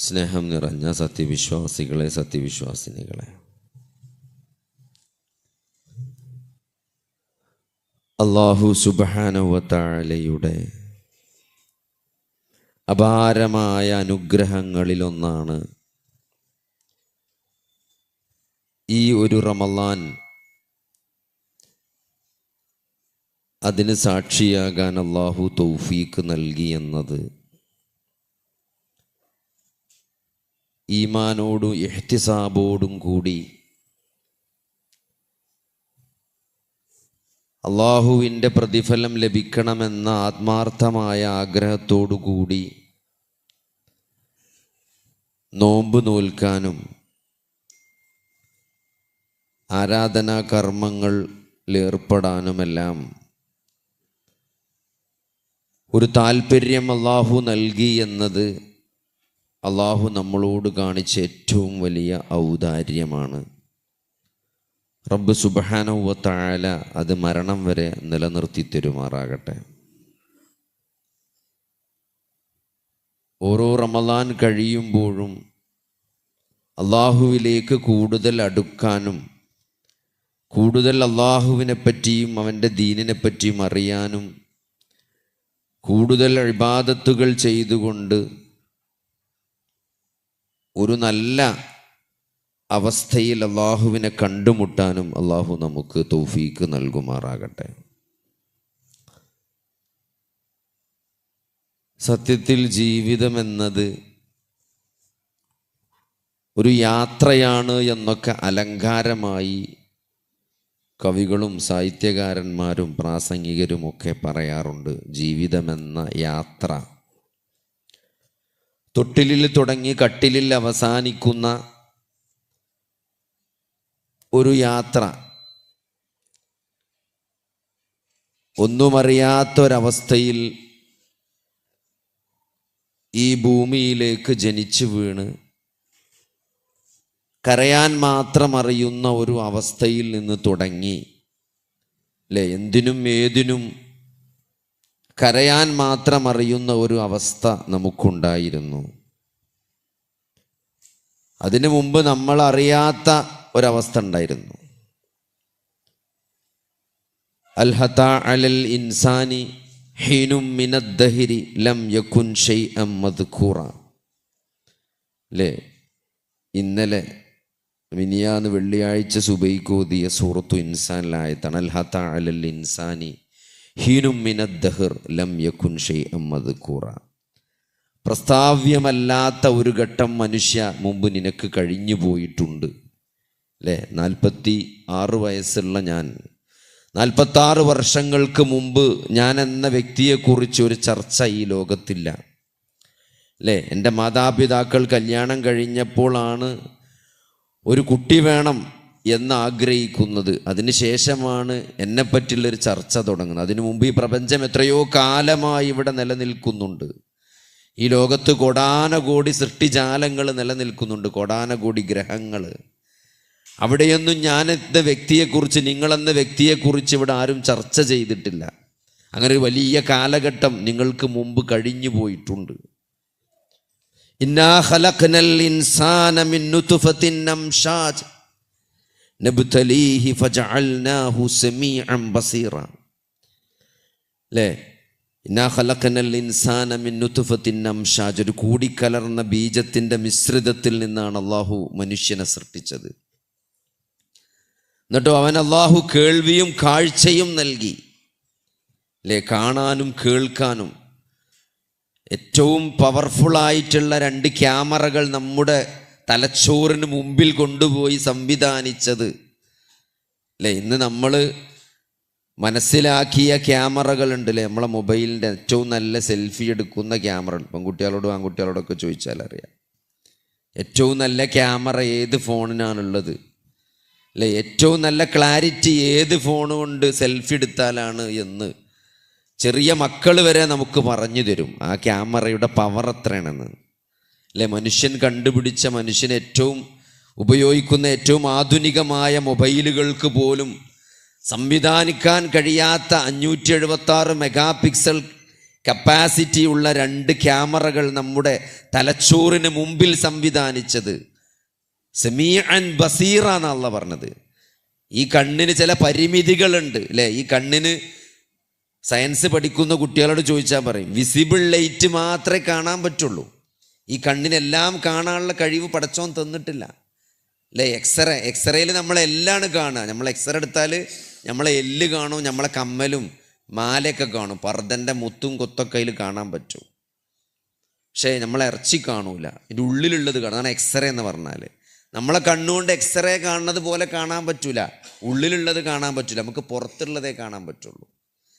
സ്നേഹം നിറഞ്ഞ സത്യവിശ്വാസികളെ സത്യവിശ്വാസിനികളെ. അള്ളാഹു സുബാനുവത്താഴലയുടെ അപാരമായ അനുഗ്രഹങ്ങളിലൊന്നാണ് ഈ ഒരു റമലാൻ അതിന് സാക്ഷിയാകാൻ അള്ളാഹു തൗഫീക്ക് നൽകി എന്നത്. ഈമാനോടും എഹ്തിസാബോടും കൂടി അള്ളാഹുവിന്റെ പ്രതിഫലം ലഭിക്കണമെന്ന ആത്മാർത്ഥമായ ആഗ്രഹത്തോടു കൂടി നോമ്പ് നോൽക്കാനും ആരാധനാ കർമ്മങ്ങളിലേർപ്പെടാനുമെല്ലാം ഒരു താല്പര്യം അള്ളാഹു നൽകി എന്നത് അള്ളാഹു നമ്മളോട് കാണിച്ച ഏറ്റവും വലിയ ഔദാര്യമാണ്. റബ്ബ് സുബഹാനവത്തായാല അത് മരണം വരെ നിലനിർത്തി തരുമാറാകട്ടെ. ഓരോ റമദാൻ കഴിയുമ്പോഴും അള്ളാഹുവിലേക്ക് കൂടുതൽ അടുക്കാനും കൂടുതൽ അള്ളാഹുവിനെ പറ്റിയും അവന്റെ ദീനിനെ പറ്റിയും അറിയാനും കൂടുതൽ അഴിബാദത്തുകൾ ചെയ്തുകൊണ്ട് ഒരു നല്ല അവസ്ഥയിൽ അള്ളാഹുവിനെ കണ്ടുമുട്ടാനും അള്ളാഹു നമുക്ക് തൗഫീക്ക് നൽകുമാറാകട്ടെ. സത്യത്തിൽ ജീവിതം എന്നത് ഒരു യാത്രയാണ് എന്നൊക്കെ അലങ്കാരമായി കവികളും സാഹിത്യകാരന്മാരും പ്രാസംഗികരുമൊക്കെ പറയാറുണ്ട്. ജീവിതമെന്ന യാത്ര. തൊട്ടിലിൽ തുടങ്ങി കട്ടിലിൽ അവസാനിക്കുന്ന ഒരു യാത്ര ഒന്നുമറിയാത്തൊരവസ്ഥയിൽ ഈ ഭൂമിയിലേക്ക് ജനിച്ചു വീണ് കരയാൻ മാത്രം അറിയുന്ന ഒരു അവസ്ഥയിൽ നിന്ന് തുടങ്ങി. അല്ലേ എന്തിനും ഏതിനും കരയാൻ മാത്രം അറിയുന്ന ഒരു അവസ്ഥ നമുക്കുണ്ടായിരുന്നു. അതിനു മുമ്പ് നമ്മൾ അറിയാത്ത ഒരവസ്ഥ ഉണ്ടായിരുന്നു. അൽഹത അലൽ ഇൻസാനി ഹീനും മിനദ്ദഹിരി ലം യക്കുൻ ഷെയ് അം മദ്ഖൂറ അല്ലേ ഇന്നലെ മിനിയാന്ന് വെള്ളിയാഴ്ച സുബൈക്കോതിയ സൂറത്തു ഇൻസാനിലായത്താണ് അൽഹത്ത അലൽ ഇൻസാനി ഹീനും ലം യക്കുൻ ഷെയ് അം പ്രസ്താവ്യമല്ലാത്ത ഒരു ഘട്ടം മനുഷ്യ മുമ്പ് നിനക്ക് കഴിഞ്ഞു പോയിട്ടുണ്ട്. അല്ലേ നാൽപ്പത്തി ആറ് വയസ്സുള്ള ഞാൻ. നാൽപ്പത്താറ് വർഷങ്ങൾക്ക് മുമ്പ് ഞാൻ എന്ന വ്യക്തിയെക്കുറിച്ച് ഒരു ചർച്ച ഈ ലോകത്തില്ല. അല്ലേ എന്റെ മാതാപിതാക്കൾ കല്യാണം കഴിഞ്ഞപ്പോഴാണ് ഒരു കുട്ടി വേണം എന്ന് ആഗ്രഹിക്കുന്നത് അതിനുശേഷമാണ് എന്നെപ്പറ്റിയുള്ളൊരു ചർച്ച തുടങ്ങുന്നത്. അതിനു മുമ്പ് ഈ പ്രപഞ്ചം എത്രയോ കാലമായി ഇവിടെ നിലനിൽക്കുന്നുണ്ട്. ഈ ലോകത്ത് കൊടാനകോടി സൃഷ്ടിജാലങ്ങൾ നിലനിൽക്കുന്നുണ്ട്. കൊടാനകോടി ഗ്രഹങ്ങൾ. അവിടെയൊന്നും ഞാൻ എന്ന വ്യക്തിയെക്കുറിച്ച് നിങ്ങളെന്ന വ്യക്തിയെക്കുറിച്ച് ഇവിടെ ആരും ചർച്ച ചെയ്തിട്ടില്ല. അങ്ങനെ ഒരു വലിയ കാലഘട്ടം നിങ്ങൾക്ക് മുമ്പ് കഴിഞ്ഞു പോയിട്ടുണ്ട്. ഇന്നാ ഖലഖ്നൽ ഇൻസാന മിൻ നുതുഫത്തിൻ അംഷാജ് ഫജഅൽനാഹു ബസീറ ഇന്നാ ഖലഖനൽ ഇൻസാന മിൻ ഒരു കൂടിക്കലർന്ന ബീജത്തിന്റെ മിശ്രിതത്തിൽ നിന്നാണ് അള്ളാഹു മനുഷ്യനെ സൃഷ്ടിച്ചത്. എന്നിട്ടോ അവൻ അള്ളാഹു കേൾവിയും കാഴ്ചയും നൽകി. അല്ലേ കാണാനും കേൾക്കാനും. ഏറ്റവും പവർഫുള്ളായിട്ടുള്ള രണ്ട് ക്യാമറകൾ നമ്മുടെ തലച്ചോറിന് മുമ്പിൽ കൊണ്ടുപോയി സംവിധാനിച്ചത്. അല്ലേ ഇന്ന് നമ്മൾ മനസ്സിലാക്കിയ ക്യാമറകളുണ്ട് അല്ലേ നമ്മളെ മൊബൈലിന്റെ ഏറ്റവും നല്ല സെൽഫി എടുക്കുന്ന ക്യാമറ പെൺകുട്ടികളോടും ആൺകുട്ടികളോടൊക്കെ ചോദിച്ചാൽ അറിയാം. ഏറ്റവും നല്ല ക്യാമറ ഏത് ഫോണിനാണുള്ളത്? അല്ലെ ഏറ്റവും നല്ല ക്ലാരിറ്റി ഏത് ഫോൺ കൊണ്ട് സെൽഫി എടുത്താലാണ് എന്ന് ചെറിയ മക്കൾ വരെ നമുക്ക് പറഞ്ഞു തരും. ആ ക്യാമറയുടെ പവർ എത്രയാണെന്ന്. അല്ലെ? മനുഷ്യൻ കണ്ടുപിടിച്ച മനുഷ്യൻ ഏറ്റവും ഉപയോഗിക്കുന്ന ഏറ്റവും ആധുനികമായ മൊബൈലുകൾക്ക് പോലും സംവിധാനിക്കാൻ കഴിയാത്ത അഞ്ഞൂറ്റി എഴുപത്താറ് മെഗാ പിക്സൽ കപ്പാസിറ്റി ഉള്ള രണ്ട് ക്യാമറകൾ നമ്മുടെ തലച്ചോറിന് മുമ്പിൽ സംവിധാനിച്ചത്. സെമീ ആൻഡ് ബസീറ എന്നല്ല പറഞ്ഞത്. ഈ കണ്ണിന് ചില പരിമിതികളുണ്ട് അല്ലേ? ഈ കണ്ണിന് സയൻസ് പഠിക്കുന്ന കുട്ടികളോട് ചോദിച്ചാൽ പറയും വിസിബിൾ ലൈറ്റ് മാത്രമേ കാണാൻ പറ്റുള്ളൂ. ഈ കണ്ണിനെല്ലാം കാണാനുള്ള കഴിവ് പടച്ചോൻ തന്നിട്ടില്ല. അല്ലേ? എക്സ്റേ എക്സ്റേയിൽ നമ്മളെല്ലാണ് കാണുക. നമ്മൾ എക്സ്റേ എടുത്താൽ നമ്മളെ എല്ല് കാണും നമ്മളെ കമ്മലും മാലയൊക്കെ കാണും. പർദ്ദന്റെ മുത്തും കൊത്തൊക്കെ അതിൽ കാണാൻ പറ്റും. പക്ഷേ നമ്മളെ ഇറച്ചി കാണൂല. ഇതിന്റെ ഉള്ളിലുള്ളത് കാണും. അതാണ് എക്സ്റേ എന്ന് പറഞ്ഞാൽ നമ്മളെ കണ്ണുകൊണ്ട് എക്സ്റേ കാണുന്നത് പോലെ കാണാൻ പറ്റൂല. ഉള്ളിലുള്ളത് കാണാൻ പറ്റൂല. നമുക്ക് പുറത്തുള്ളതേ കാണാൻ പറ്റുള്ളൂ.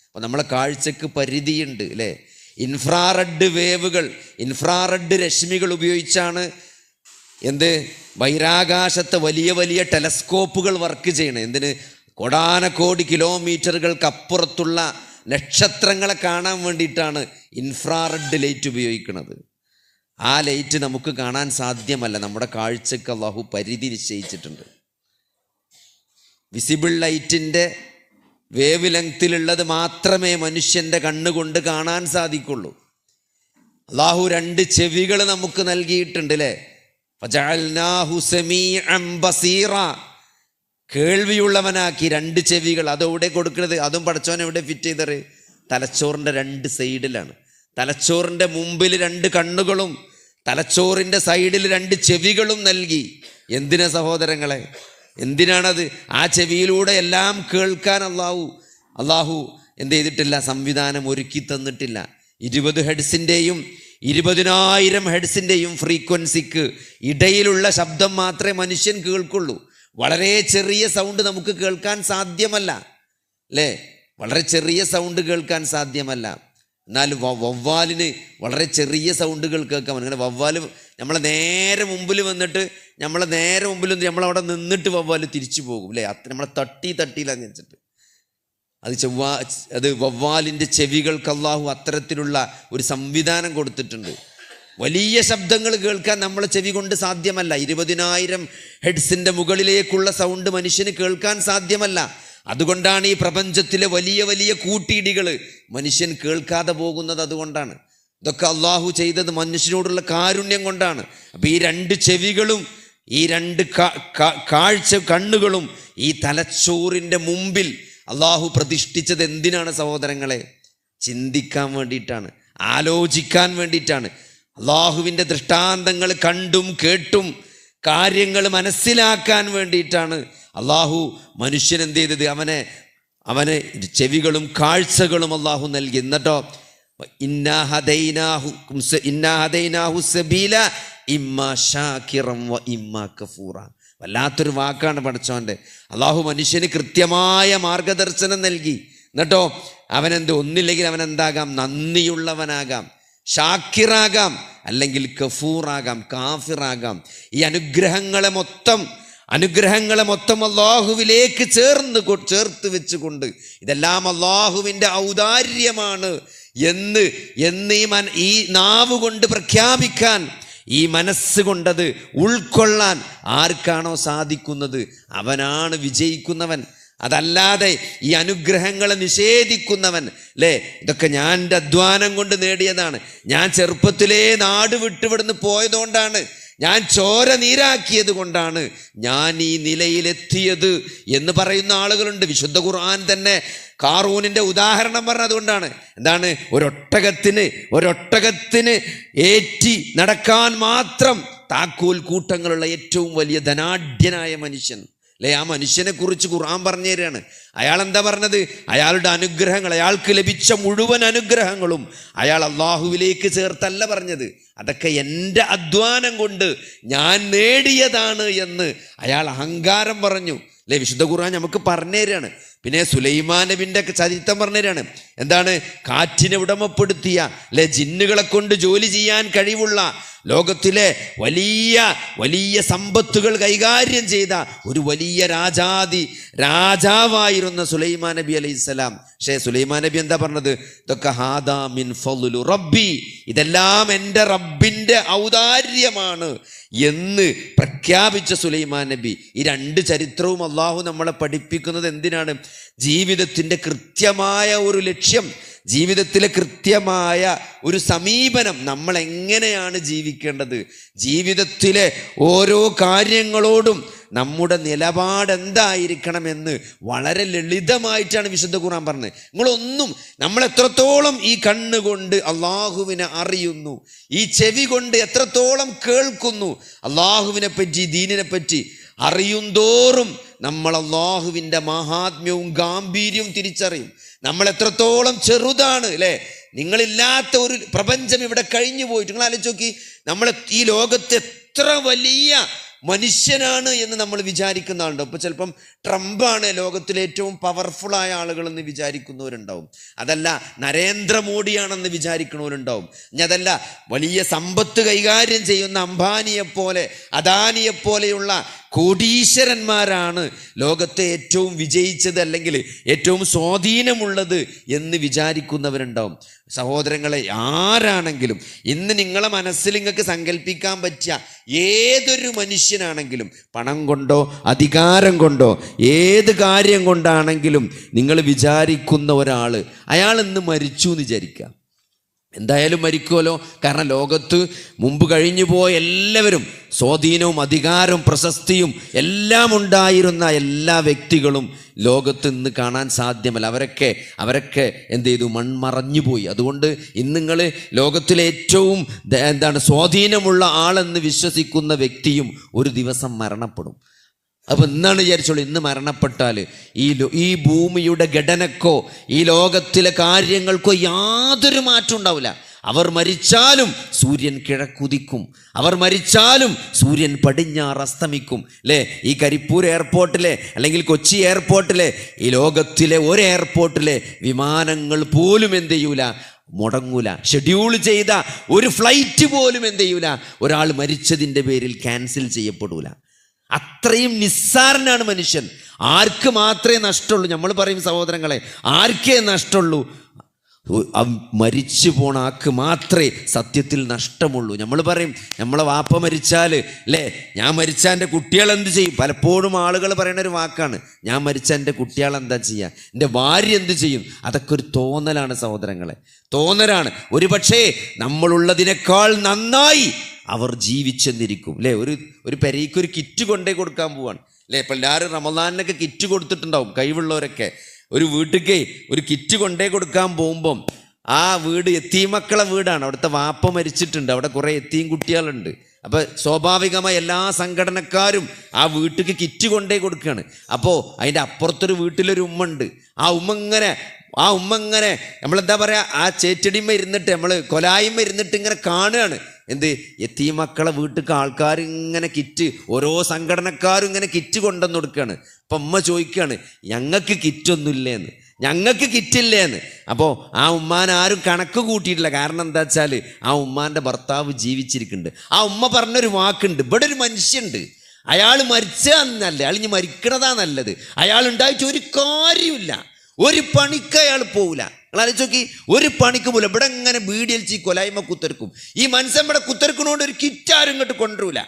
അപ്പോൾ നമ്മളെ കാഴ്ചക്ക് പരിധിയുണ്ട്. അല്ലേ? ഇൻഫ്രാറെഡ് വേവുകൾ ഇൻഫ്രാറെഡ് രശ്മികൾ ഉപയോഗിച്ചാണ് എന്ത്? ബഹിരാകാശത്തെ വലിയ വലിയ ടെലസ്കോപ്പുകൾ വർക്ക് ചെയ്യണം എന്തിന്? കൊടാനക്കോടി കിലോമീറ്ററുകൾക്ക് അപ്പുറത്തുള്ള നക്ഷത്രങ്ങളെ കാണാൻ വേണ്ടിയിട്ടാണ് ഇൻഫ്രാറെഡ് ലൈറ്റ് ഉപയോഗിക്കുന്നത് ആ ലൈറ്റ് നമുക്ക് കാണാൻ സാധ്യമല്ല. നമ്മുടെ കാഴ്ചക്ക് അള്ളാഹു പരിധി നിശ്ചയിച്ചിട്ടുണ്ട്. വിസിബിൾ ലൈറ്റിന്റെ വേവ് ലെങ്ത്തിലുള്ളത് മാത്രമേ മനുഷ്യന്റെ കണ്ണുകൊണ്ട് കാണാൻ സാധിക്കുള്ളൂ. അള്ളാഹു രണ്ട് ചെവികൾ നമുക്ക് നൽകിയിട്ടുണ്ട് അല്ലേ കേൾവിയുള്ളവനാക്കി രണ്ട് ചെവികൾ. അതെവിടെ കൊടുക്കുന്നത് അതും പഠിച്ചവൻ എവിടെ ഫിറ്റ് ചെയ്തത്? തലച്ചോറിന്റെ രണ്ട് സൈഡിലാണ്. തലച്ചോറിന്റെ മുമ്പിൽ രണ്ട് കണ്ണുകളും തലച്ചോറിന്റെ സൈഡിൽ രണ്ട് ചെവികളും നൽകി. എന്തിനാ സഹോദരങ്ങളെ? എന്തിനാണത്? ആ ചെവിയിലൂടെ എല്ലാം കേൾക്കാൻ അള്ളാഹു അള്ളാഹു എന്ത് ചെയ്തിട്ടില്ല സംവിധാനം ഒരുക്കി തന്നിട്ടില്ല. ഇരുപത് ഹെഡ്സിന്റെയും ഇരുപതിനായിരം ഹെഡ്സിന്റെയും ഫ്രീക്വൻസിക്ക് ഇടയിലുള്ള ശബ്ദം മാത്രമേ മനുഷ്യൻ കേൾക്കുള്ളൂ. വളരെ ചെറിയ സൗണ്ട് നമുക്ക് കേൾക്കാൻ സാധ്യമല്ല. അല്ലേ? വളരെ ചെറിയ സൗണ്ട് കേൾക്കാൻ സാധ്യമല്ല. എന്നാൽ വ- വവ്വാലിന് വളരെ ചെറിയ സൗണ്ടുകൾ കേൾക്കാൻ പറ്റും. അങ്ങനെ വവ്വാൽ നമ്മളെ നേരെ മുമ്പിൽ വന്നിട്ട് നമ്മളെ നേരെ മുമ്പിൽ വന്ന് നമ്മളവിടെ നിന്നിട്ട് വവ്വാൽ തിരിച്ചു പോകും അല്ലേ അത്ര നമ്മളെ തട്ടി തട്ടിയില്ലാന്ന് വെച്ചിട്ട്. അത് ചൊവ്വാ അത് വവ്വാലിന്റെ ചെവികൾക്ക് അള്ളാഹു അത്തരത്തിലുള്ള ഒരു സംവിധാനം കൊടുത്തിട്ടുണ്ട്. വലിയ ശബ്ദങ്ങൾ കേൾക്കാൻ നമ്മളെ ചെവി കൊണ്ട് സാധ്യമല്ല. ഇരുപതിനായിരം ഹെഡ്സിന്റെ മുകളിലേക്കുള്ള സൗണ്ട് മനുഷ്യന് കേൾക്കാൻ സാധ്യമല്ല. അതുകൊണ്ടാണ് ഈ പ്രപഞ്ചത്തിലെ വലിയ വലിയ കൂട്ടിയിടികൾ മനുഷ്യൻ കേൾക്കാതെ പോകുന്നത് അതുകൊണ്ടാണ്. ഇതൊക്കെ അള്ളാഹു ചെയ്തത് മനുഷ്യനോടുള്ള കാരുണ്യം കൊണ്ടാണ്. അപ്പം ഈ രണ്ട് ചെവികളും ഈ രണ്ട് കാഴ്ച കണ്ണുകളും ഈ തലച്ചോറിന്റെ മുമ്പിൽ അള്ളാഹു പ്രതിഷ്ഠിച്ചത് എന്തിനാണ് സഹോദരങ്ങളെ? ചിന്തിക്കാൻ വേണ്ടിയിട്ടാണ് ആലോചിക്കാൻ വേണ്ടിയിട്ടാണ്. അള്ളാഹുവിന്റെ ദൃഷ്ടാന്തങ്ങൾ കണ്ടും കേട്ടും കാര്യങ്ങൾ മനസ്സിലാക്കാൻ വേണ്ടിയിട്ടാണ് അള്ളാഹു മനുഷ്യൻ എന്ത് ചെയ്തത്? അവനെ അവന് ചെവികളും കാഴ്ചകളും അള്ളാഹു നൽകി. എന്നിട്ടോ വല്ലാത്തൊരു വാക്കാണ് പഠിച്ചോന്റെ അള്ളാഹു മനുഷ്യന് കൃത്യമായ മാർഗദർശനം നൽകി. എന്നിട്ടോ അവനെന്ത് ഒന്നില്ലെങ്കിൽ അവൻ എന്താകാം നന്ദിയുള്ളവനാകാം. ഷാക്കിറാകാം. അല്ലെങ്കിൽ കഫൂറാകാം കാഫിറാകാം. ഈ അനുഗ്രഹങ്ങളെ മൊത്തം അനുഗ്രഹങ്ങളെ മൊത്തം അള്ളാഹുവിലേക്ക് ചേർന്ന് ചേർത്ത് വെച്ചുകൊണ്ട് ഇതെല്ലാം അള്ളാഹുവിന്റെ ഔദാര്യമാണ് എന്ന് എന്ന് ഈ മന ഈ നാവ് കൊണ്ട് പ്രഖ്യാപിക്കാൻ ഈ മനസ്സ് കൊണ്ടത് ഉൾക്കൊള്ളാൻ ആർക്കാണോ സാധിക്കുന്നത്? അവനാണ് വിജയിക്കുന്നവൻ. അതല്ലാതെ ഈ അനുഗ്രഹങ്ങളെ നിഷേധിക്കുന്നവൻ അല്ലേ ഇതൊക്കെ ഞാൻ എന്റെ അധ്വാനം കൊണ്ട് നേടിയതാണ്. ഞാൻ ചെറുപ്പത്തിലേ നാട് വിട്ടുവിടുന്ന് പോയതുകൊണ്ടാണ് ഞാൻ ചോര നീരാക്കിയത് കൊണ്ടാണ് ഞാൻ ഈ നിലയിലെത്തിയത് എന്ന് പറയുന്ന ആളുകളുണ്ട്. വിശുദ്ധ ഖുർആൻ തന്നെ കാറൂനിന്റെ ഉദാഹരണം പറഞ്ഞതുകൊണ്ടാണ് എന്താണ്? ഒരൊട്ടകത്തിന് ഒരൊട്ടകത്തിന് ഏറ്റി നടക്കാൻ മാത്രം താക്കോൽ കൂട്ടങ്ങളുള്ള ഏറ്റവും വലിയ ധനാഢ്യനായ മനുഷ്യൻ. അല്ലെ ആ മനുഷ്യനെ കുറിച്ച് ഖുർആൻ പറഞ്ഞു തരികയാണ്. അയാൾ എന്താ പറഞ്ഞത്? അയാളുടെ അനുഗ്രഹങ്ങൾ അയാൾക്ക് ലഭിച്ച മുഴുവൻ അനുഗ്രഹങ്ങളും അയാൾ അള്ളാഹുവിലേക്ക് ചേർത്തല്ല പറഞ്ഞത്. അതൊക്കെ എന്റെ അധ്വാനം കൊണ്ട് ഞാൻ നേടിയതാണ് എന്ന് അയാൾ അഹങ്കാരം പറഞ്ഞു. അല്ലെ വിശുദ്ധ ഖുർആൻ നമുക്ക് പറഞ്ഞു തരികയാണ്. പിന്നെ സുലൈമാൻ നബിന്റെ ചരിത്രം പറഞ്ഞു തരികയാണ് എന്താണ്? കാറ്റിനെ ഉടമപ്പെടുത്തിയ അല്ലെ ജിന്നുകളെ കൊണ്ട് ജോലി ചെയ്യാൻ കഴിവുള്ള ലോകത്തിലെ വലിയ വലിയ സമ്പത്തുകൾ കൈകാര്യം ചെയ്ത ഒരു വലിയ രാജാതി രാജാവായിരുന്ന സുലൈമാൻ നബി അലൈഹി സ്വലാം. പക്ഷേ സുലൈമാൻ നബി എന്താ പറഞ്ഞത്? ഇതൊക്കെ ഹാദാ മിൻ ഫളുലു റബ്ബി. ഇതെല്ലാം എന്റെ റബ്ബിന്റെ ഔദാര്യമാണ് എന്ന് പ്രഖ്യാപിച്ച സുലൈമാൻ നബി. ഈ രണ്ട് ചരിത്രവും അള്ളാഹു നമ്മളെ പഠിപ്പിക്കുന്നത് എന്തിനാണ്? ജീവിതത്തിന്റെ കൃത്യമായ ഒരു ലക്ഷ്യം ജീവിതത്തിലെ കൃത്യമായ ഒരു സമീപനം നമ്മൾ എങ്ങനെയാണ് ജീവിക്കേണ്ടത്? ജീവിതത്തിലെ ഓരോ കാര്യങ്ങളോടും നമ്മുടെ നിലപാട് എന്തായിരിക്കണം എന്ന് വളരെ ലളിതമായിട്ടാണ് വിശുദ്ധ ഖുർആൻ പറഞ്ഞത്. നിങ്ങളൊന്നും നമ്മൾ എത്രത്തോളം ഈ കണ്ണുകൊണ്ട് അള്ളാഹുവിനെ അറിയുന്നു ഈ ചെവി കൊണ്ട് എത്രത്തോളം കേൾക്കുന്നു അള്ളാഹുവിനെ പറ്റി ദീനിനെ പറ്റി അറിയുന്തോറും നമ്മൾ അള്ളാഹുവിന്റെ മഹാത്മ്യവും ഗാംഭീര്യവും തിരിച്ചറിയും. നമ്മൾ എത്രത്തോളം ചെറുതാണ് അല്ലേ? നിങ്ങളില്ലാത്ത ഒരു പ്രപഞ്ചം ഇവിടെ കഴിഞ്ഞു പോയിട്ട് നിങ്ങൾ ആലോചിച്ച് നോക്കി. നമ്മൾ ഈ ലോകത്ത് എത്ര വലിയ മനുഷ്യനാണ് എന്ന് നമ്മൾ വിചാരിക്കുന്ന ആളുണ്ട് അപ്പോൾ ചിലപ്പം ട്രംപാണ് ലോകത്തിലെ ഏറ്റവും പവർഫുള്ളായ ആളുകളെന്ന് വിചാരിക്കുന്നവരുണ്ടാവും. അതല്ല നരേന്ദ്രമോദിയാണെന്ന് വിചാരിക്കുന്നവരുണ്ടാവും. ഇനി അതല്ല വലിയ സമ്പത്ത് കൈകാര്യം ചെയ്യുന്ന അംബാനിയെപ്പോലെ അദാനിയെപ്പോലെയുള്ള കോടീശ്വരന്മാരാണ് ലോകത്തെ ഏറ്റവും വിജയിച്ചത് അല്ലെങ്കിൽ ഏറ്റവും സ്വാധീനമുള്ളത് എന്ന് വിചാരിക്കുന്നവരുണ്ടാവും. സഹോദരങ്ങളെ ആരാണെങ്കിലും ഇന്ന് നിങ്ങളെ മനസ്സിൽ നിങ്ങൾക്ക് സങ്കല്പിക്കാൻ പറ്റിയ ഏതൊരു മനുഷ്യനാണെങ്കിലും പണം കൊണ്ടോ അധികാരം കൊണ്ടോ ഏത് കാര്യം കൊണ്ടാണെങ്കിലും നിങ്ങൾ വിചാരിക്കുന്ന ഒരാൾ അയാൾ ഇന്ന് മരിച്ചു എന്ന് വിചാരിക്കുക. എന്തായാലും മരിക്കുമല്ലോ കാരണം ലോകത്ത് മുമ്പ് കഴിഞ്ഞു പോയ എല്ലാവരും സ്വാധീനവും അധികാരവും പ്രശസ്തിയും എല്ലാം ഉണ്ടായിരുന്ന എല്ലാ വ്യക്തികളും ലോകത്ത് ഇന്ന് കാണാൻ സാധ്യമല്ല. അവരൊക്കെ അവരൊക്കെ എന്ത് ചെയ്തു? മൺമറഞ്ഞു പോയി അതുകൊണ്ട് ഇന്ന് നിങ്ങൾ ലോകത്തിലെ ഏറ്റവും എന്താണ് സ്വാധീനമുള്ള ആളെന്ന് വിശ്വസിക്കുന്ന വ്യക്തിയും ഒരു ദിവസം മരണപ്പെടും. അപ്പൊ എന്താണ് വിചാരിച്ചോളൂ ഇന്ന് മരണപ്പെട്ടാൽ ഈ ഈ ഭൂമിയുടെ ഘടനക്കോ ഈ ലോകത്തിലെ കാര്യങ്ങൾക്കോ യാതൊരു മാറ്റം ഉണ്ടാവില്ല. അവർ മരിച്ചാലും സൂര്യൻ കിഴക്കുതിക്കും അവർ മരിച്ചാലും സൂര്യൻ പടിഞ്ഞാറ് അസ്തമിക്കും. അല്ലേ ഈ കരിപ്പൂർ എയർപോർട്ടിലെ അല്ലെങ്കിൽ കൊച്ചി എയർപോർട്ടിലെ ഈ ലോകത്തിലെ ഒരു എയർപോർട്ടിലെ വിമാനങ്ങൾ പോലും എന്ത് ചെയ്യൂല? മുടങ്ങൂല. ഷെഡ്യൂൾ ചെയ്ത ഒരു ഫ്ലൈറ്റ് പോലും എന്ത് ചെയ്യൂല? ഒരാൾ മരിച്ചതിന്റെ പേരിൽ ക്യാൻസൽ ചെയ്യപ്പെടൂല. അത്രയും നിസ്സാരനാണ് മനുഷ്യൻ. ആർക്ക് മാത്രമേ നഷ്ടമുള്ളൂ? നമ്മൾ പറയും സഹോദരങ്ങളെ ആർക്കേ നഷ്ടമുള്ളൂ? മരിച്ചു പോണ ആക്ക് മാത്രമേ സത്യത്തിൽ നഷ്ടമുള്ളൂ. നമ്മൾ പറയും നമ്മളെ വാപ്പ മരിച്ചാൽ അല്ലേ ഞാൻ മരിച്ചാൽ എന്റെ കുട്ടികൾ എന്ത് ചെയ്യും? പലപ്പോഴും ആളുകൾ പറയുന്ന ഒരു വാക്കാണ് ഞാൻ മരിച്ച എന്റെ കുട്ടികൾ എന്താ ചെയ്യുക എന്റെ ഭാര്യ എന്ത് ചെയ്യും? അതൊക്കെ ഒരു തോന്നലാണ് സഹോദരങ്ങളെ. തോന്നലാണ്. ഒരു പക്ഷേ നമ്മളുള്ളതിനേക്കാൾ നന്നായി അവർ ജീവിച്ചെന്നിരിക്കും. അല്ലേ ഒരു ഒരു പെരയ്ക്ക് ഒരു കിറ്റ് കൊണ്ടേ കൊടുക്കാൻ പോവാണ്. അല്ലേ ഇപ്പം എല്ലാവരും റമദാനിനൊക്കെ കിറ്റ് കൊടുത്തിട്ടുണ്ടാവും കഴിവുള്ളവരൊക്കെ. ഒരു വീട്ടിലേക്ക് ഒരു കിറ്റ് കൊണ്ടേ കൊടുക്കാൻ പോകുമ്പം ആ വീട് എത്തീമക്കളെ വീടാണ്. അവിടുത്തെ വാപ്പ മരിച്ചിട്ടുണ്ട്. അവിടെ കുറേ എത്തീം കുട്ടികളുണ്ട്. അപ്പോൾ സ്വാഭാവികമായി എല്ലാ സംഘടനക്കാരും ആ വീട്ടിലേക്ക് കിറ്റ് കൊണ്ടേ കൊടുക്കുകയാണ്. അപ്പോൾ അതിന്റെ അപ്പുറത്തൊരു വീട്ടിലൊരു ഉമ്മ ഉണ്ട് ആ ഉമ്മ ഇങ്ങനെ ആ ഉമ്മ ഇങ്ങനെ നമ്മളെന്താ പറയാ ആ ചേറ്റടിമ ഇരുന്നിട്ട് നമ്മൾ കൊലായ്മ ഇരുന്നിട്ട് ഇങ്ങനെ കാണുകയാണ്. എന്ത്? എത്തീ മക്കളെ വീട്ടിലേക്ക് ആൾക്കാർ ഇങ്ങനെ കിറ്റ് ഓരോ സംഘടനക്കാരും ഇങ്ങനെ കിറ്റ് കൊണ്ടുവന്ന് കൊടുക്കുകയാണ്. അപ്പം ഉമ്മ ചോദിക്കുകയാണ് ഞങ്ങൾക്ക് കിറ്റൊന്നുമില്ലേന്ന്? ഞങ്ങൾക്ക് കിറ്റില്ലേന്ന്? അപ്പോൾ ആ ഉമ്മാൻ ആരും കണക്ക് കൂട്ടിയിട്ടില്ല. കാരണം എന്താ വെച്ചാൽ ആ ഉമ്മാന്റെ ഭർത്താവ് ജീവിച്ചിരിക്കുന്നുണ്ട്. ആ ഉമ്മ പറഞ്ഞൊരു വാക്കുണ്ട്. ഇവിടെ ഒരു മനുഷ്യണ്ട് അയാൾ മരിച്ചതെന്നല്ലേ ഇനി മരിക്കണതാ നല്ലത്. അയാൾ ഉണ്ടായിട്ട് ഒരു കാര്യമില്ല ഒരു പണിക്ക് അയാൾ പോവില്ല. നിങ്ങൾ നോക്കി ഒരു പണിക്ക് പോലും ഇവിടെ ഇങ്ങനെ ബീഡിയൽച്ച് ഈ കൊലായ്മ കുത്തിറക്കും ഈ മനുഷ്യൻ ഇവിടെ കുത്തിറക്കണോണ്ട് ഒരു കിറ്റ് ആരും ഇങ്ങോട്ട് കൊണ്ടുവരില്ല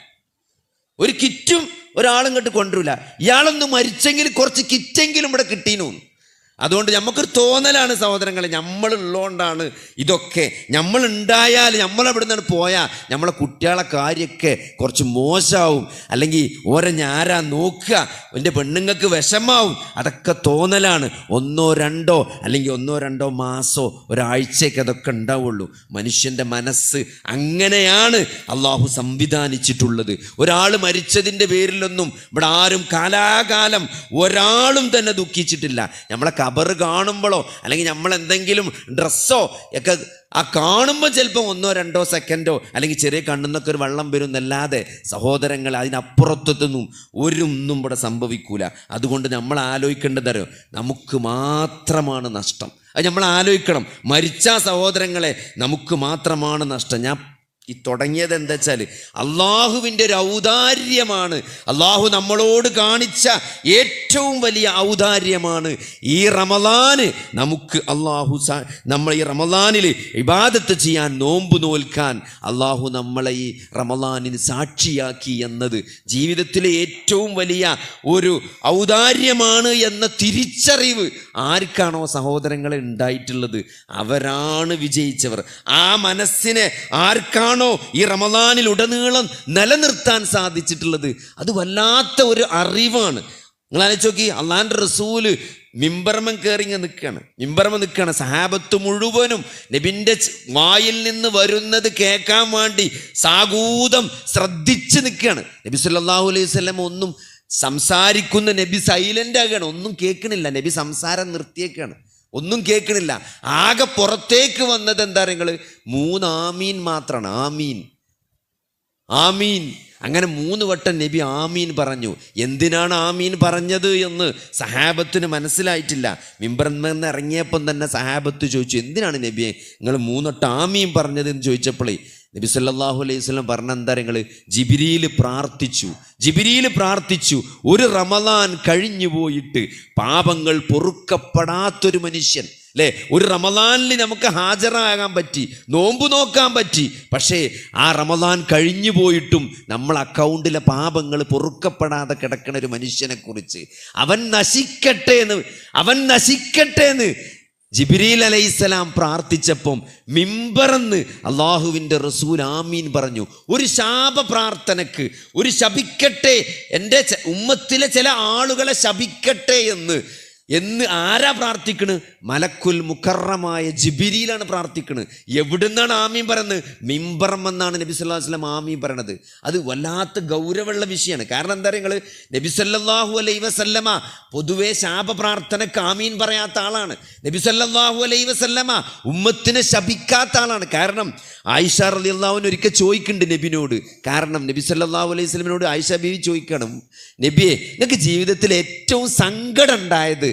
ഒരു കിറ്റും ഒരാളും ഇങ്ങോട്ട് കൊണ്ടുവരില്ല ഇയാളൊന്ന് മരിച്ചെങ്കിൽ കുറച്ച് കിറ്റെങ്കിലും ഇവിടെ കിട്ടീനു അതുകൊണ്ട് നമുക്കൊരു തോന്നലാണ് സഹോദരങ്ങളെ നമ്മളുള്ളതുകൊണ്ടാണ് ഇതൊക്കെ. നമ്മൾ ഉണ്ടായാൽ നമ്മളവിടെ നിന്ന് പോയാൽ നമ്മളെ കുട്ടികളെ കാര്യമൊക്കെ കുറച്ച് മോശമാവും അല്ലെങ്കിൽ ഓരോ ഞാരാ നോക്കുക. എന്റെ പെണ്ണുങ്ങൾക്ക് വിഷമാവും. അതൊക്കെ തോന്നലാണ്. ഒന്നോ രണ്ടോ അല്ലെങ്കിൽ ഒന്നോ രണ്ടോ മാസോ ഒരാഴ്ചയൊക്കെ അതൊക്കെ ഉണ്ടാവുള്ളൂ. മനുഷ്യന്റെ മനസ്സ് അങ്ങനെയാണ് അള്ളാഹു സംവിധാനിച്ചിട്ടുള്ളത്. ഒരാൾ മരിച്ചതിന്റെ പേരിലൊന്നും ഇവിടെ ആരും കാലാകാലം ഒരാളും തന്നെ ദുഃഖിച്ചിട്ടില്ല. നമ്മളെ കബർ കാണുമ്പോഴോ അല്ലെങ്കിൽ നമ്മൾ എന്തെങ്കിലും ഡ്രസ്സോ ഒക്കെ ആ കാണുമ്പോൾ ചിലപ്പോൾ ഒന്നോ രണ്ടോ സെക്കൻഡോ അല്ലെങ്കിൽ ചെറിയ കണ്ണുന്നൊക്കെ ഒരു വെള്ളം വരും എന്നല്ലാതെ സഹോദരങ്ങൾ അതിനപ്പുറത്തെത്തുന്നും. ഒരൊന്നും ഇവിടെ സംഭവിക്കൂല. അതുകൊണ്ട് നമ്മൾ ആലോചിക്കേണ്ടതരോ നമുക്ക് മാത്രമാണ് നഷ്ടം. അത് നമ്മൾ ആലോചിക്കണം. മരിച്ച സഹോദരങ്ങളെ നമുക്ക് മാത്രമാണ് നഷ്ടം. ഞാൻ ഈ തുടങ്ങിയത് എന്താ വെച്ചാൽ അള്ളാഹുവിന്റെ ഒരു ഔദാര്യമാണ്. അള്ളാഹു നമ്മളോട് കാണിച്ച ഏറ്റവും വലിയ ഔദാര്യമാണ് ഈ റമലാന് നമുക്ക് അള്ളാഹു നമ്മൾ ഈ റമലാനിൽ ഇബാദത്ത് ചെയ്യാൻ നോമ്പ് നോൽക്കാൻ അള്ളാഹു നമ്മളെ ഈ റമലാനിന് സാക്ഷിയാക്കി എന്നത് ജീവിതത്തിലെ ഏറ്റവും വലിയ ഒരു ഔദാര്യമാണ് എന്ന തിരിച്ചറിവ് ആർക്കാണോ സഹോദരങ്ങളെ ഉണ്ടായിട്ടുള്ളത്? അവരാണ് വിജയിച്ചവർ. ആ മനസ്സിനെ ആർക്കാണോ ഈ റമദാനിൽ ഉടനീളം നിലനിർത്താൻ സാധിച്ചിട്ടുള്ളത്? അത് വല്ലാത്ത ഒരു അറിവാണ്. നിങ്ങൾ ആലോചിച്ച് നോക്കി അള്ളാന്റെ റസൂൽ മിമ്പർമൻ കയറി ഇങ്ങനെ നിൽക്കുകയാണ്. മിമ്പർമം നിൽക്കുകയാണ്. സഹാബത്ത് മുഴുവനും നബിന്റെ വായിൽ നിന്ന് വരുന്നത് കേൾക്കാൻ വേണ്ടി സാഗൂതം ശ്രദ്ധിച്ച് നിൽക്കുകയാണ്. നബി സല്ലല്ലാഹു അലൈഹി വസല്ലം ഒന്നും സംസാരിക്കുന്ന നബി സൈലന്റ് ആകുകയാണ്. ഒന്നും കേൾക്കണില്ല. നബി സംസാരം നിർത്തിയേക്കാണ്. ഒന്നും കേൾക്കണില്ല. ആകെ പുറത്തേക്ക് വന്നത് എന്താ നിങ്ങൾ മൂന്ന് ആമീൻ മാത്രമാണ് ആമീൻ. ആമീൻ. അങ്ങനെ മൂന്ന് വട്ടം നബി ആമീൻ പറഞ്ഞു. എന്തിനാണ് ആമീൻ പറഞ്ഞത് എന്ന് സഹാബത്തിന് മനസ്സിലായിട്ടില്ല. മിമ്പറന്ന് ഇറങ്ങിയപ്പം തന്നെ സഹാബത്ത് ചോദിച്ചു എന്തിനാണ് നബിയെ? നിങ്ങൾ മൂന്നൊട്ട് ആമീൻ പറഞ്ഞത് എന്ന് ചോദിച്ചപ്പോഴേ നബി സല്ലല്ലാഹു അലൈഹി പറഞ്ഞ എന്താ നിങ്ങൾ ജിബിരിയിൽ പ്രാർത്ഥിച്ചു. ജിബിരിയിൽ പ്രാർത്ഥിച്ചു. ഒരു റമദാൻ കഴിഞ്ഞു പോയിട്ട് പാപങ്ങൾ പൊറുക്കപ്പെടാത്തൊരു മനുഷ്യൻ അല്ലേ? ഒരു റമദാനിൽ നമുക്ക് ഹാജരാകാൻ പറ്റി നോമ്പ് നോക്കാൻ പറ്റി. പക്ഷേ ആ റമദാൻ കഴിഞ്ഞു പോയിട്ടും നമ്മൾ അക്കൗണ്ടിലെ പാപങ്ങൾ പൊറുക്കപ്പെടാതെ കിടക്കുന്ന ഒരു മനുഷ്യനെക്കുറിച്ച് അവൻ നശിക്കട്ടെ എന്ന് അവൻ നശിക്കട്ടെ എന്ന് ജിബിരിൽ അലൈഹിസ്സലാം പ്രാർത്ഥിച്ചപ്പം മിമ്പറന്ന് അള്ളാഹുവിന്റെ റസൂൽ ആമീൻ പറഞ്ഞു ഒരു ശാപ പ്രാർത്ഥനക്ക് ഒരു ശപിക്കട്ടെ എന്റെ ഉമ്മത്തിലെ ചില ആളുകളെ ശപിക്കട്ടെ എന്ന്. എന്ന് ആരാ പ്രാർത്ഥിക്കണ്? മലക്കുൽ മുക്കറമായ ജിബിരിയിലാണ് പ്രാർത്ഥിക്കണ്. എവിടുന്നാണ് ആമീൻ പറയുന്നത്? മിമ്പറം എന്നാണ് നബി സല്ലല്ലാഹു വസ്ലം ആമീൻ പറയണത്. അത് വല്ലാത്ത ഗൗരവമുള്ള വിഷയമാണ്. കാരണം എന്താ പറയുക നബി സല്ലാഹു അലൈ വസല്ലമ പൊതുവെ ശാപ പ്രാർത്ഥനക്ക് ആമീൻ പറയാത്ത ആളാണ്. നബി സല്ലാഹു അലൈ വസല്ലമ ഉമ്മത്തിനെ ശപിക്കാത്ത ആളാണ്. കാരണം ആയിഷ റളിയല്ലാഹുവിന് ഒരിക്കൽ ചോദിക്കുന്നുണ്ട് നബിനോട്. കാരണം നബി സല്ലാഹു അലൈഹി സ്വലമിനോട് ആയിഷ ബീവി ചോദിക്കണം. നബിയെ നിങ്ങൾക്ക് ജീവിതത്തിൽ ഏറ്റവും സങ്കടം ഉണ്ടായത്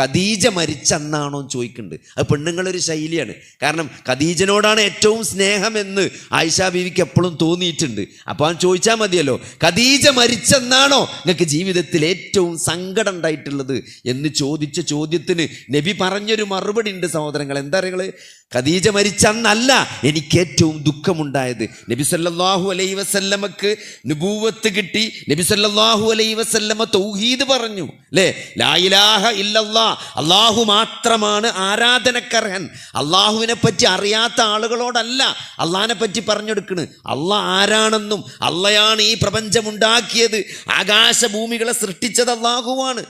ഖദീജ മരിച്ചെന്നാണോ ചോദിക്കുന്നത് അത് പെണ്ണുങ്ങളൊരു ശൈലിയാണ്. കാരണം ഖദീജനോടാണ് ഏറ്റവും സ്നേഹമെന്ന് ആയിഷ ബീവിക്ക് എപ്പോഴും തോന്നിയിട്ടുണ്ട്. അപ്പോൾ അവൻ ചോദിച്ചാൽ മതിയല്ലോ ഖദീജ മരിച്ചെന്നാണോ നിങ്ങൾക്ക് ജീവിതത്തിൽ ഏറ്റവും സങ്കടം ഉണ്ടായിട്ടുള്ളത് എന്ന് ചോദിച്ച ചോദ്യത്തിന് നബി പറഞ്ഞൊരു മറുപടി ഉണ്ട് സഹോദരങ്ങൾ എന്താ പറയുക ഖദീജ മരിച്ചെന്നല്ല എനിക്ക് ഏറ്റവും ദുഃഖമുണ്ടായത്. നബി സല്ലാഹു അലൈ വസല്ലമക്ക് നുബൂവത്ത് കിട്ടി. നബി സല്ലാഹു അലൈ വസല്ലമ തൗഹീദ് പറഞ്ഞു. അല്ലേ ലായിലാഹ ഇല്ലല്ലാ അള്ളാഹു മാത്രമാണ് ആരാധനക്കർഹൻ. അള്ളാഹുവിനെ പറ്റി അറിയാത്ത ആളുകളോടല്ല അള്ളാഹിനെ പറ്റി പറഞ്ഞെടുക്കണ്. അള്ളാഹ് ആരാണെന്നും അള്ളയാണ് ഈ പ്രപഞ്ചമുണ്ടാക്കിയത് ആകാശഭൂമികളെ സൃഷ്ടിച്ചത് അള്ളാഹുവാണ്.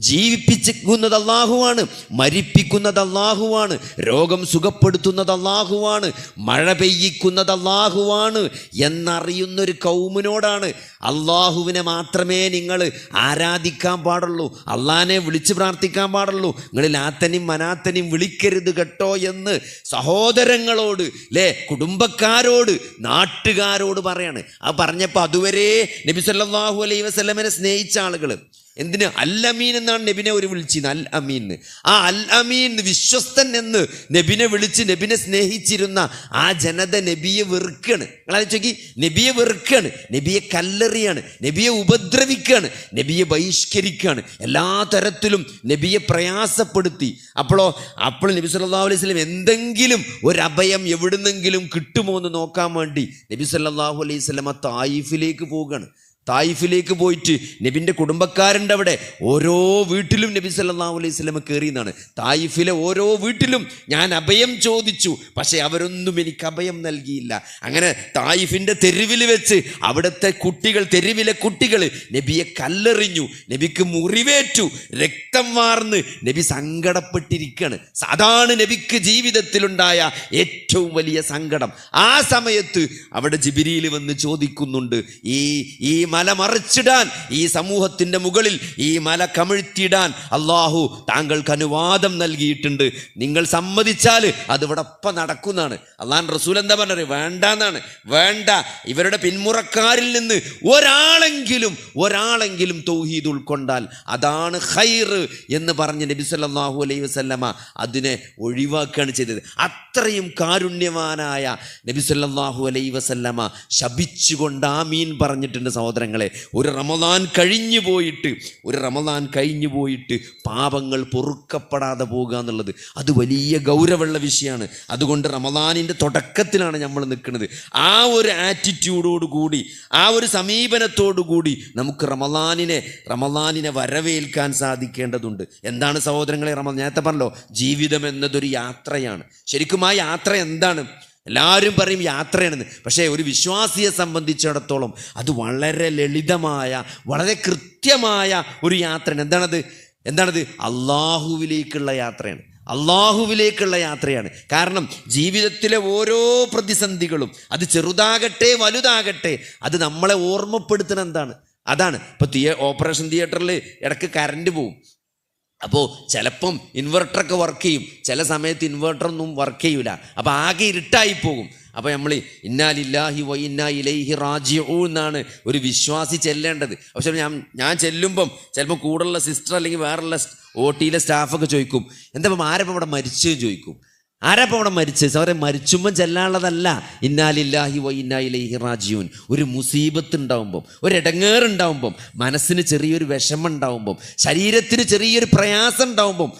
ജീവിപ്പിച്ചിരിക്കുന്നത് അള്ളാഹുവാണ് മരിപ്പിക്കുന്നത് അള്ളാഹുവാണ് രോഗം സുഖപ്പെടുത്തുന്നത് അള്ളാഹുവാണ് മഴ പെയ്യിക്കുന്നത് അള്ളാഹുവാണ് എന്നറിയുന്നൊരു കൗമിനോടാണ് അള്ളാഹുവിനെ മാത്രമേ നിങ്ങൾ ആരാധിക്കാൻ പാടുള്ളൂ അള്ളാഹനെ വിളിച്ച് പ്രാർത്ഥിക്കാൻ പാടുള്ളൂ നിങ്ങൾ ലാത്തനും മനാത്തനും വിളിക്കരുത് കേട്ടോ എന്ന് സഹോദരങ്ങളോട് അല്ലേ കുടുംബക്കാരോട് നാട്ടുകാരോട് പറയാണ്. ആ പറഞ്ഞപ്പോൾ അതുവരെ നബി സല്ലല്ലാഹു അലൈഹി വസല്ലമനെ സ്നേഹിച്ച ആളുകൾ എന്തിന്? അൽ അമീൻ എന്നാണ് നബിനെ ഒരു വിളിച്ചിരുന്നത് അൽ അമീൻ. ആ അൽ അമീൻ വിശ്വസ്തൻ എന്ന് നബിനെ വിളിച്ച് നബിനെ സ്നേഹിച്ചിരുന്ന ആ ജനത നബിയെ വെറുക്കാണ്. നിങ്ങളാലോചിക്കി നബിയെ വെറുക്കാണ്. നബിയെ കല്ലെറിയാണ്. നബിയെ ഉപദ്രവിക്കുകയാണ് നബിയെ ബഹിഷ്കരിക്കുകയാണ് എല്ലാ തരത്തിലും നബിയെ പ്രയാസപ്പെടുത്തി. അപ്പോഴോ അപ്പോൾ നബി സല്ലാ അലൈഹി സ്വലം എന്തെങ്കിലും ഒരു അഭയം എവിടുന്നെങ്കിലും കിട്ടുമോ എന്ന് നോക്കാൻ വേണ്ടി നബി സല്ലാഹു അലൈഹി സ്വലം ആ തായിഫിലേക്ക് പോവുകയാണ്. തായിഫിലേക്ക് പോയിട്ട് നബിന്റെ കുടുംബക്കാരുണ്ട് അവിടെ ഓരോ വീട്ടിലും നബി സല്ലാ അലൈഹി സ്വലമ കയറി എന്നാണ് തായിഫിലെ ഓരോ വീട്ടിലും ഞാൻ അഭയം ചോദിച്ചു. പക്ഷേ അവരൊന്നും എനിക്ക് അഭയം നൽകിയില്ല. അങ്ങനെ തായിഫിന്റെ തെരുവിൽ വെച്ച് അവിടുത്തെ കുട്ടികൾ തെരുവിലെ കുട്ടികൾ നബിയെ കല്ലെറിഞ്ഞു. നബിക്ക് മുറിവേറ്റു. രക്തം വാർന്ന് നബി സങ്കടപ്പെട്ടിരിക്കുകയാണ്. അതാണ് നബിക്ക് ജീവിതത്തിലുണ്ടായ ഏറ്റവും വലിയ സങ്കടം. ആ സമയത്ത് അവിടെ ജിബിരിയിൽ വന്ന് ചോദിക്കുന്നുണ്ട് ഈ ഈ മല മറിച്ചിടാൻ ഈ സമൂഹത്തിന്റെ മുകളിൽ ഈ മല കമിഴ്ത്തിയിടാൻ അള്ളാഹു താങ്കൾക്ക് അനുവാദം നൽകിയിട്ടുണ്ട്. നിങ്ങൾ സമ്മതിച്ചാൽ അത് ഇവിടെ ഒപ്പം നടക്കുന്നതാണ്. അള്ളാൻ റസൂൽ എന്താ പറഞ്ഞത്? വേണ്ട എന്നാണ് വേണ്ട. ഇവരുടെ പിന്മുറക്കാരിൽ നിന്ന് ഒരാളെങ്കിലും ഒരാളെങ്കിലും തൗഹീദ് ഉൾക്കൊണ്ടാൽ അതാണ് ഹൈർ എന്ന് പറഞ്ഞ് നബി സല്ലാഹു അലൈഹി വസല്ലമ അതിനെ ഒഴിവാക്കുകയാണ് ചെയ്തത്. അത്രയും കാരുണ്യവാനായ നബി സല്ലല്ലാഹു അലൈഹി വസല്ലമ ശപിച്ചുകൊണ്ട് മീൻ പറഞ്ഞിട്ടുണ്ട് സഹോദരങ്ങളെ ഒരു റമദാൻ കഴിഞ്ഞു പോയിട്ട് ഒരു റമദാൻ കഴിഞ്ഞു പോയിട്ട് പാപങ്ങൾ പൊറുക്കപ്പെടാതെ പോകുക എന്നുള്ളത് അത് വലിയ ഗൗരവമുള്ള വിഷയമാണ്. അതുകൊണ്ട് റമദാനിന്റെ തുടക്കത്തിലാണ് നമ്മൾ നിൽക്കുന്നത്. ആ ഒരു ആറ്റിറ്റ്യൂഡോട് കൂടി ആ ഒരു സമീപനത്തോടു കൂടി നമുക്ക് റമദാനിനെ റമദാനിനെ വരവേൽക്കാൻ സാധിക്കേണ്ടതുണ്ട്. എന്താണ് സഹോദരങ്ങളെ റമദാൻ? നേരത്തെ പറഞ്ഞല്ലോ ജീവിതം എന്നതൊരു യാത്രയാണ്. ശരിക്കും ആ യാത്ര എന്താണ്? എല്ലാവരും പറയും യാത്രയാണെന്ന്. പക്ഷേ ഒരു വിശ്വാസിയെ സംബന്ധിച്ചിടത്തോളം അത് വളരെ ലളിതമായ വളരെ കൃത്യമായ ഒരു യാത്രയാണ്. എന്താണത്? എന്താണത്? അള്ളാഹുവിലേക്കുള്ള യാത്രയാണ്. അള്ളാഹുവിലേക്കുള്ള യാത്രയാണ്. കാരണം ജീവിതത്തിലെ ഓരോ പ്രതിസന്ധികളും അത് ചെറുതാകട്ടെ വലുതാകട്ടെ അത് നമ്മളെ ഓർമ്മപ്പെടുത്തുന്ന എന്താണ്? അതാണ്. ഇപ്പോൾ തിയ ഓപ്പറേഷൻ തിയേറ്ററിൽ ഇടയ്ക്ക് കറണ്ട് പോവും. അപ്പോൾ ചിലപ്പം ഇൻവെർട്ടറൊക്കെ വർക്ക് ചെയ്യും. ചില സമയത്ത് ഇൻവെർട്ടറൊന്നും വർക്ക് ചെയ്യൂല. അപ്പോൾ ആകെ ഇരുട്ടായി പോകും. അപ്പോൾ നമ്മൾ ഇന്നാലില്ലാഹി വൈ ഇന്നാ ഇലൈഹി റാജിഊ എന്നാണ് ഒരു വിശ്വാസി ചെല്ലേണ്ടത്. പക്ഷെ ഞാൻ ഞാൻ ചെല്ലുമ്പം ചിലപ്പോൾ കൂടുതലുള്ള സിസ്റ്റർ അല്ലെങ്കിൽ വേറെയുള്ള ഓ ടിയിലെ സ്റ്റാഫൊക്കെ ചോദിക്കും. എന്താ ആരപ്പം ഇവിടെ മരിച്ചു ചോദിക്കും? ആരാപ്പം അവിടെ മരിച്ചത് അവരെ മരിച്ചുമ്പോൾ ചെല്ലാനുള്ളതല്ല. ഇന്നാലില്ലാഹി വ ഇന്നാ ഇലൈഹി റാജിയൂൻ ഒരു മുസീബത്ത് ഉണ്ടാവുമ്പം ഒരു ഇടങ്ങേറുണ്ടാവുമ്പം മനസ്സിന് ചെറിയൊരു വിഷമം ഉണ്ടാവുമ്പം ശരീരത്തിന് ചെറിയൊരു പ്രയാസം ഉണ്ടാവുമ്പം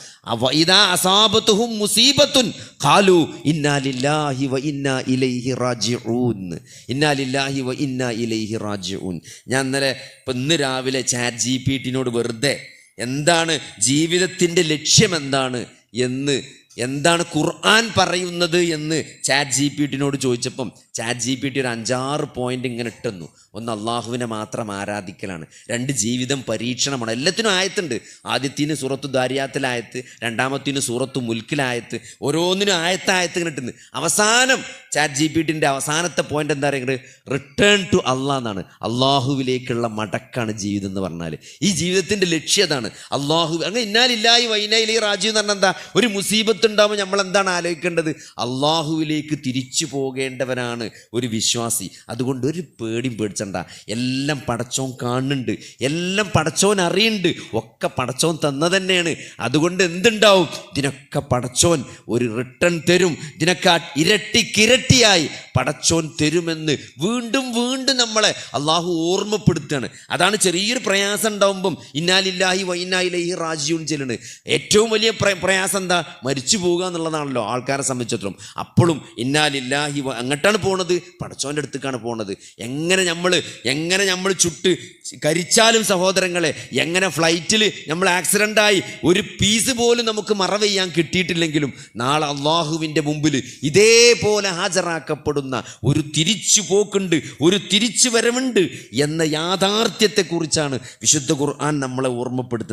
ഇതാ അസാബത്തുഹും മുസീബത്തുൻ കാലു ഇന്നാലില്ലാഹി വ ഇന്നാ ഇലൈഹി റാജിഊൻ. ഇന്നാലില്ലാഹി വ ഇന്നാ ഇലൈഹി റാജിഊൻ. ഞാൻ ഇന്നലെ ഇപ്പം ഇന്ന് രാവിലെ ചാറ്റ് ജി പി ടിനോട് വെറുതെ എന്താണ് ജീവിതത്തിന്റെ ലക്ഷ്യം എന്താണ് എന്ന് എന്താണ് ഖുർആൻ പറയുന്നത് എന്ന് ചാറ്റ് ജി പി ടിനോട് ചോദിച്ചപ്പം ചാറ്റ് ജി പി ടി ഒരു അഞ്ചാറ് പോയിന്റ് ഇങ്ങനെ ഇട്ടുന്നു. ഒന്ന് അള്ളാഹുവിനെ മാത്രം ആരാധിക്കലാണ്. രണ്ട് ജീവിതം പരീക്ഷണമാണ്. എല്ലാത്തിനും ആയത്തുണ്ട്. ആദ്യത്തിന് സൂറത്തു ദാരിയാത്തിലായത്ത് രണ്ടാമത്തിന് സൂറത്തു മുൽക്കിലായത്ത് ഓരോന്നിനും ആയത്തായത്ത് ഇങ്ങനെ ഇട്ടുന്നു. അവസാനം ചാറ്റ് ജി പി ടിന്റെ അവസാനത്തെ പോയിന്റ് എന്താ പറയുന്നത്? റിട്ടേൺ ടു അള്ളാഹ് എന്നാണ്. അള്ളാഹുവിലേക്കുള്ള മടക്കാണ് ജീവിതം എന്ന് പറഞ്ഞാൽ ഈ ജീവിതത്തിന്റെ ലക്ഷ്യതാണ് അള്ളാഹു അങ്ങനെ ഇന്നാലില്ലായി വൈനയിലെ റാജു എന്ന് പറഞ്ഞാൽ എന്താ? ഒരു മുസീബത്ത് ഉണ്ടാകുമ്പോൾ നമ്മൾ എന്താണ് ആലോചിക്കേണ്ടത്? അള്ളാഹുവിലേക്ക് തിരിച്ചു പോകേണ്ടവനാണ് ഒരു വിശ്വാസി. അതുകൊണ്ട് ഒരു പേടിയും പേടിച്ചണ്ട. എല്ലാം പടച്ചോൻ കാണുന്നുണ്ട്. എല്ലാം പടച്ചോൻ അറിയുന്നുണ്ട്. ഒക്കെ പടച്ചോൻ തന്ന തന്നെയാണ് അതുകൊണ്ട് എന്തുണ്ടാവും? ഇതിനൊക്കെ പടച്ചോൻ ഒരു റിട്ടേൺ തരും. ഇതിനൊക്കെ ഇരട്ടിക്കിരട്ടിയായി പടച്ചോൻ തരുമെന്ന് വീണ്ടും വീണ്ടും നമ്മളെ അള്ളാഹു ഓർമ്മപ്പെടുത്തുകയാണ്. അതാണ് ചെറിയൊരു പ്രയാസം ഉണ്ടാവുമ്പം ഇന്നാലില്ലാഹി വൈനായിലഹി റാജിയൂൻ ചെല്ലുന്നത്. ഏറ്റവും വലിയ പ്ര- പ്രയാസം എന്താ? മരിച്ചു പോവുക എന്നുള്ളതാണല്ലോ ആൾക്കാരെ സംബന്ധിച്ചിടത്തോളം. അപ്പോഴും ഇന്നാലില്ലാഹി അങ്ങോട്ടാണ് പോണത് പടച്ചോന്റെ അടുത്തേക്കാണ് പോണത്. എങ്ങനെ നമ്മൾ എങ്ങനെ നമ്മൾ ചുട്ട് കരിച്ചാലും സഹോദരങ്ങളെ എങ്ങനെ ഫ്ലൈറ്റിൽ നമ്മൾ ആക്സിഡന്റ് ആയി ഒരു പീസ് പോലും നമുക്ക് മറവ് ചെയ്യാൻ കിട്ടിയിട്ടില്ലെങ്കിലും നാളെ അള്ളാഹുവിന്റെ മുമ്പിൽ ഇതേപോലെ ഹാജരാക്കപ്പെടുന്ന ഒരു തിരിച്ചു പോക്കുണ്ട് ഒരു തിരിച്ചു വരവുണ്ട് എന്ന യാഥാർത്ഥ്യത്തെക്കുറിച്ചാണ് വിശുദ്ധ ഖുർആൻ നമ്മളെ ഓർമ്മപ്പെടുത്തുന്നത്.